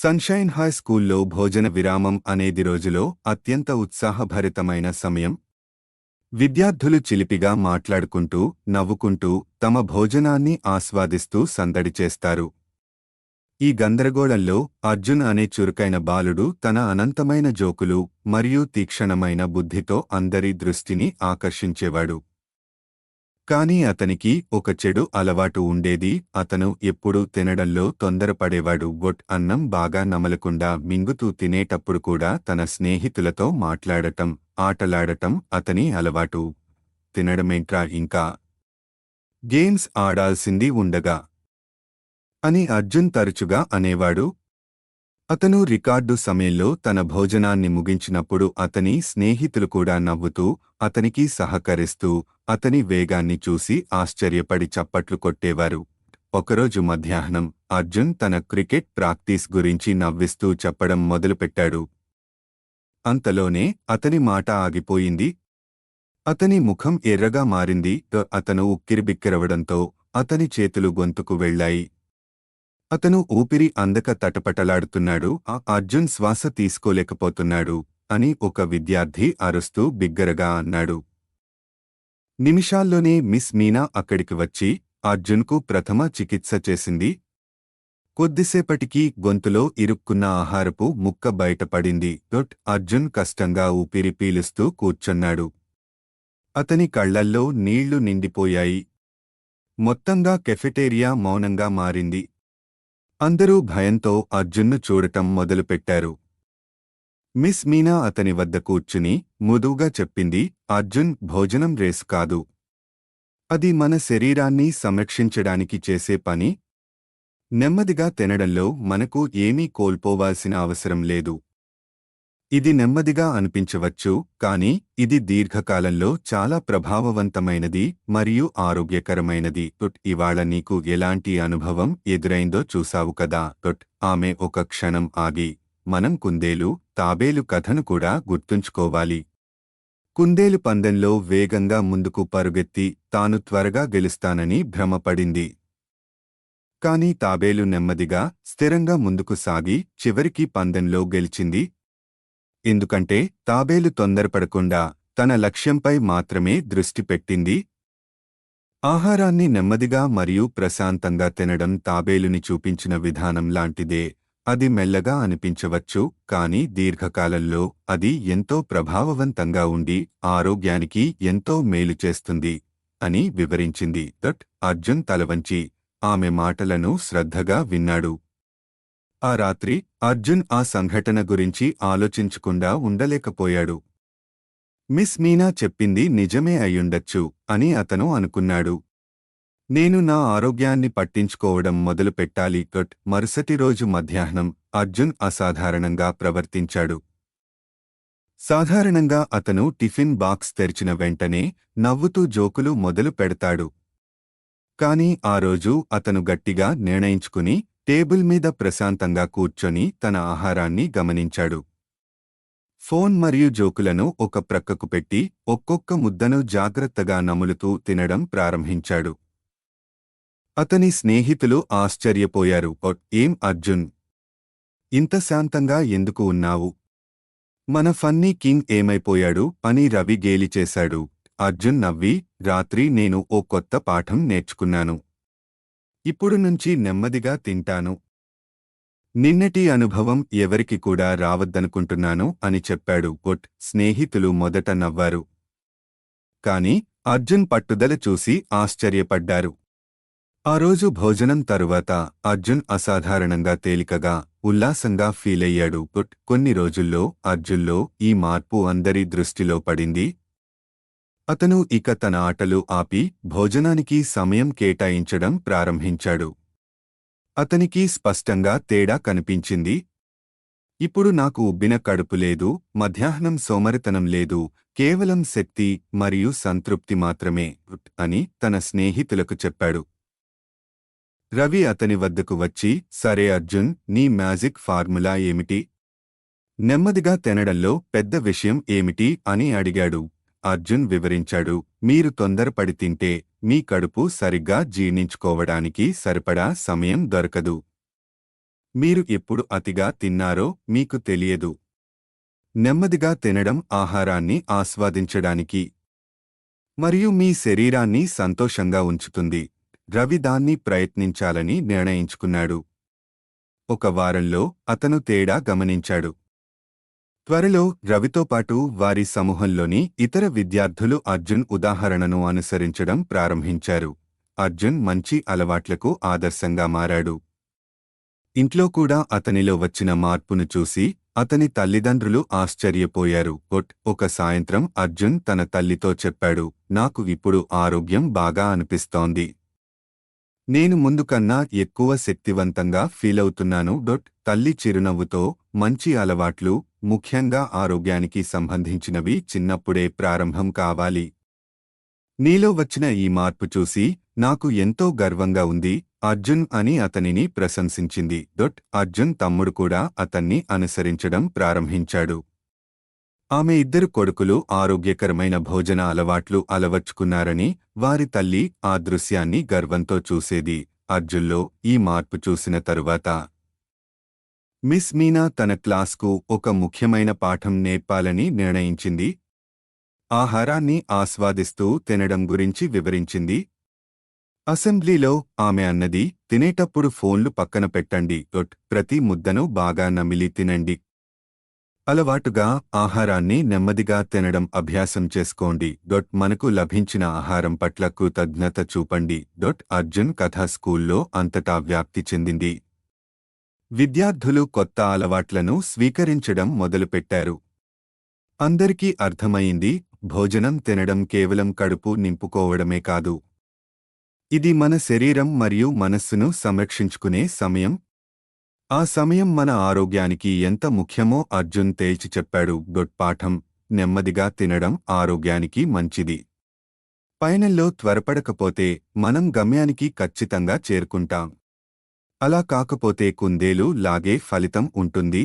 Sunshine high స్కూల్లో భోజన విరామం అనేది రోజులో అత్యంత ఉత్సాహభరితమైన సమయం. విద్యార్థులు చిలిపిగా మాట్లాడుకుంటూ నవ్వుకుంటూ తమ భోజనాన్ని ఆస్వాదిస్తూ సందడి చేస్తారు. ఈ గందరగోళంలో అర్జున్ అనే చురుకైన బాలుడు తన అనంతమైన జోకులు మరియు తీక్షణమైన బుద్ధితో అందరి దృష్టిని ఆకర్షించేవాడు. కాని అతనికి ఒక చెడు అలవాటు ఉండేది. అతను ఎప్పుడూ తినడంలో తొందరపడేవాడు. గొట్ అన్నం బాగా నమలకుండా మింగుతూ తినేటప్పుడు కూడా తన స్నేహితులతో మాట్లాడటం ఆటలాడటం అతని అలవాటు. తినడమేంట్రా ఇంకా? గేమ్స్ ఆడాల్సింది ఉండగా అని అర్జున్ తరచుగా అనేవాడు. అతను రికార్డు సమయంలో తన భోజనాన్ని ముగించినప్పుడు అతని స్నేహితులు కూడా నవ్వుతూ అతనికి సహకరిస్తూ అతని వేగాన్ని చూసి ఆశ్చర్యపడి చప్పట్లు కొట్టేవారు. ఒకరోజు మధ్యాహ్నం అర్జున్ తన క్రికెట్ ప్రాక్టీస్ గురించి నవ్విస్తూ చెప్పడం మొదలుపెట్టాడు. అంతలోనే అతని మాట ఆగిపోయింది. అతని ముఖం ఎర్రగా మారింది. అతను ఉక్కిరిబిక్కిరవడంతో అతని చేతులు గొంతుకు వెళ్ళాయి. అతను ఊపిరి అందక తటపటలాడుతున్నాడు ఆ అర్జున్ శ్వాస తీసుకోలేకపోతున్నాడు అని ఒక విద్యార్థి అరుస్తూ బిగ్గరగా అన్నాడు. నిమిషాల్లోనే మిస్ మీనా అక్కడికి వచ్చి అర్జున్కు ప్రథమ చికిత్స చేసింది. కొద్దిసేపటికి గొంతులో ఇరుక్కున్న ఆహారపు ముక్క బయటపడింది. డొట్ అర్జున్ కష్టంగా ఊపిరి పీలుస్తూ కూర్చున్నాడు. అతని కళ్ళల్లో నీళ్ళు నిండిపోయాయి. మొత్తంగా కెఫెటేరియా మౌనంగా మారింది. అందరూ భయంతో అర్జున్ను చూడటం మొదలుపెట్టారు. మిస్ మీనా అతని వద్ద కూర్చుని ముదువుగా చెప్పింది అర్జున్ భోజనం రేసు కాదు. అది మన శరీరాన్ని సంరక్షించడానికి చేసే పని. నెమ్మదిగా తినడంలో మనకు ఏమీ కోల్పోవాల్సిన అవసరం లేదు. ఇది నెమ్మదిగా అనిపించవచ్చు కాని ఇది దీర్ఘకాలంలో చాలా ప్రభావవంతమైనది మరియు ఆరోగ్యకరమైనది. టుట్ ఇవాళ నీకు ఎలాంటి అనుభవం ఎదురైందో చూసావు కదా. టుట్ ఆమె ఒక క్షణం ఆగి మనం కుందేలు తాబేలు కథను కూడా గుర్తుంచుకోవాలి. కుందేలు పందెంలో వేగంగా ముందుకు పరుగెత్తి తాను త్వరగా గెలుస్తానని భ్రమపడింది. కాని తాబేలు నెమ్మదిగా స్థిరంగా ముందుకు సాగి చివరికి పందెంలో గెలిచింది ఎందుకంటే తాబేలు తొందరపడకుండా తన లక్ష్యంపై మాత్రమే దృష్టి పెట్టింది. ఆహారాన్ని నెమ్మదిగా మరియు ప్రశాంతంగా తినడం తాబేలుని చూపించిన విధానం లాంటిదే. అది మెల్లగా అనిపించవచ్చు కాని దీర్ఘకాలంలో అది ఎంతో ప్రభావవంతంగా ఉండి ఆరోగ్యానికి ఎంతో మేలు చేస్తుంది అని వివరించింది. దట్ అర్జున్ తలవంచి ఆమె మాటలను శ్రద్ధగా విన్నాడు. ఆ రాత్రి అర్జున్ ఆ సంఘటన గురించి ఆలోచించకుండా ఉండలేకపోయాడు. మిస్ మీనా చెప్పింది నిజమే అయ్యుండొచ్చు అని అతను అనుకున్నాడు. నేను నా ఆరోగ్యాన్ని పట్టించుకోవడం మొదలు పెట్టాలి కట్ మరుసటి రోజు మధ్యాహ్నం అర్జున్ అసాధారణంగా ప్రవర్తించాడు. సాధారణంగా అతను టిఫిన్ బాక్స్ తెరిచిన వెంటనే నవ్వుతూ జోకులు మొదలు పెడతాడు. కాని ఆ రోజు అతను గట్టిగా నిర్ణయించుకుని టేబుల్ మీద ప్రశాంతంగా కూర్చొని తన ఆహారాన్ని గమనించాడు. ఫోన్ మరియు జోకులను ఒక ప్రక్కకు పెట్టి ఒక్కొక్క ముద్దను జాగ్రత్తగా నములుతూ తినడం ప్రారంభించాడు. అతని స్నేహితులు ఆశ్చర్యపోయారు. ఏం అర్జున్? ఇంత శాంతంగా ఎందుకు ఉన్నావు? మన ఫన్నీ కింగ్ ఏమైపోయాడు? అని రవి గేలిచేశాడు అర్జున్ నవ్వి రాత్రి నేను ఓ కొత్త పాఠం నేర్చుకున్నాను. ఇప్పుడు నుంచి నెమ్మదిగా తింటాను. నిన్నటి అనుభవం ఎవరికి కూడా రావద్దనుకుంటున్నాను అని చెప్పాడు కొట్ స్నేహితులు మొదట నవ్వారు. కాని అర్జున్ పట్టుదల చూసి ఆశ్చర్యపడ్డారు. ఆ రోజు భోజనం తరువాత అర్జున్ అసాధారణంగా తేలికగా ఉల్లాసంగా ఫీలయ్యాడు గుట్ కొన్ని రోజుల్లో అర్జున్లో ఈ మార్పు అందరి దృష్టిలో పడింది అతను ఇక తన ఆటలు ఆపి భోజనానికి సమయం కేటాయించడం ప్రారంభించాడు. అతనికి స్పష్టంగా తేడా కనిపించింది. ఇప్పుడు నాకు ఉబ్బిన కడుపు లేదు మధ్యాహ్నం సోమరితనం లేదు కేవలం శక్తి మరియు సంతృప్తి మాత్రమే అని తన స్నేహితులకు చెప్పాడు. రవి అతని వద్దకు వచ్చి సరే అర్జున్ నీ మ్యాజిక్ ఫార్ములా ఏమిటి? నెమ్మదిగా తినడంలో పెద్ద విషయం ఏమిటి అని అడిగాడు. అర్జున్ వివరించాడు. మీరు తొందరపడి తింటే మీ కడుపు సరిగ్గా జీర్ణించుకోవడానికి సరిపడా సమయం దొరకదు. మీరు ఎప్పుడు అతిగా తిన్నారో మీకు తెలియదు. నెమ్మదిగా తినడం ఆహారాన్ని ఆస్వాదించడానికి మరియు మీ శరీరాన్ని సంతోషంగా ఉంచుతుంది. రవి దాన్ని ప్రయత్నించాలని నిర్ణయించుకున్నాడు. ఒక వారంలో అతను తేడా గమనించాడు. త్వరలో రవితో పాటు వారి సమూహంలోని ఇతర విద్యార్థులు అర్జున్ ఉదాహరణను అనుసరించడం ప్రారంభించారు. అర్జున్ మంచి అలవాట్లకు ఆదర్శంగా మారాడు. ఇంట్లో కూడా అతనిలో వచ్చిన మార్పును చూసి అతని తల్లిదండ్రులు ఆశ్చర్యపోయారు. ఒట్ ఒక సాయంత్రం అర్జున్ తన తల్లితో చెప్పాడు నాకు ఇప్పుడు ఆరోగ్యం బాగా అనిపిస్తోంది. నేను ముందుకన్నా ఎక్కువ శక్తివంతంగా ఫీలవుతున్నాను డొట్ తల్లి చిరునవ్వుతో మంచి అలవాట్లు ముఖ్యంగా ఆరోగ్యానికి సంబంధించినవి చిన్నప్పుడే ప్రారంభం కావాలి. నీలో వచ్చిన ఈ మార్పు చూసి నాకు ఎంతో గర్వంగా ఉంది అర్జున్ అని అతనిని ప్రశంసించింది. దొట్ అర్జున్ తమ్ముడు కూడా అతన్ని అనుసరించడం ప్రారంభించాడు. ఆమె ఇద్దరు కొడుకులు ఆరోగ్యకరమైన భోజన అలవాట్లు అలవర్చుకున్నారని వారి తల్లి ఆ దృశ్యాన్ని గర్వంతో చూసేది. అర్జున్లో ఈ మార్పు చూసిన తరువాత మిస్ మీనా తన క్లాస్కు ఒక ముఖ్యమైన పాఠం నేర్పాలని నిర్ణయించింది. ఆహారాన్ని ఆస్వాదిస్తూ తినడం గురించి వివరించింది. అసెంబ్లీలో ఆమె అన్నది తినేటప్పుడు ఫోన్లు పక్కన పెట్టండి డొట్ ప్రతి ముద్దను బాగా నమిలి తినండి. అలవాటుగా ఆహారాన్ని నెమ్మదిగా తినడం అభ్యాసం చేసుకోండి డొట్ మనకు లభించిన ఆహారం పట్ల కృతజ్ఞత చూపండి డొట్ అర్జున్ కథ స్కూల్లో అంతటా వ్యాప్తి చెందింది. విద్యార్థులు కొత్త అలవాట్లను స్వీకరించడం మొదలుపెట్టారు. అందరికీ అర్థమైంది భోజనం తినడం కేవలం కడుపు నింపుకోవడమే కాదు. ఇది మన శరీరం మరియు మనస్సును సంరక్షించుకునే సమయం. ఆ సమయం మన ఆరోగ్యానికి ఎంత ముఖ్యమో అర్జున్ తేల్చి చెప్పాడు. గొట్పాఠం నెమ్మదిగా తినడం ఆరోగ్యానికి మంచిది. పయనంలో త్వరపడకపోతే మనం గమ్యానికి ఖచ్చితంగా చేరుకుంటాం. అలా కాకపోతే కుందేలు లాగే ఫలితం ఉంటుంది.